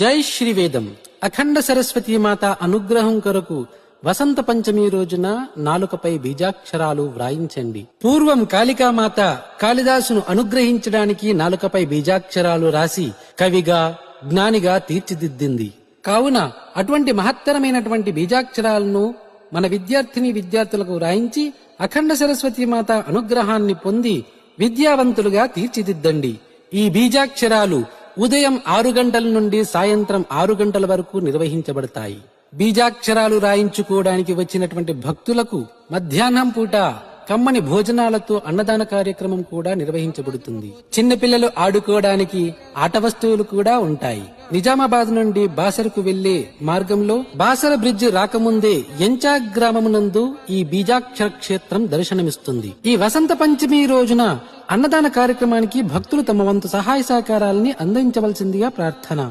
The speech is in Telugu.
జై శ్రీవేదం. అఖండ సరస్వతీ మాత అనుగ్రహం కొరకు వసంత పంచమి రోజున నాలుకపై బీజాక్షరాలు వ్రాయించండి. పూర్వం కాళికామాత కాళిదాసును అనుగ్రహించడానికి నాలుకపై బీజాక్షరాలు రాసి కవిగా జ్ఞానిగా తీర్చిదిద్దింది. కావున అటువంటి మహత్తరమైనటువంటి బీజాక్షరాలను మన విద్యార్థిని విద్యార్థులకు వ్రాయించి అఖండ సరస్వతి మాత అనుగ్రహాన్ని పొంది విద్యావంతులుగా తీర్చిదిద్దండి. ఈ బీజాక్షరాలు ఉదయం ఆరు గంటల నుండి సాయంత్రం ఆరు గంటల వరకు నిర్వహించబడతాయి. బీజాక్షరాలు రాయించుకోవడానికి వచ్చినటువంటి భక్తులకు మధ్యాహ్నం పూట కమ్మని భోజనాలతో అన్నదాన కార్యక్రమం కూడా నిర్వహించబడుతుంది. చిన్నపిల్లలు ఆడుకోవడానికి ఆట వస్తువులు కూడా ఉంటాయి. నిజామాబాద్ నుండి బాసరకు వెళ్ళే మార్గంలో బాసర బ్రిడ్జ్ రాకముందే ఎంచా గ్రామమునందు ఈ బీజాక్షర క్షేత్రం దర్శనమిస్తుంది. ఈ వసంత పంచమి రోజున అన్నదాన కార్యక్రమానికి భక్తులు తమ వంతు సహాయ సహకారాలని అందించవలసిందిగా ప్రార్థన.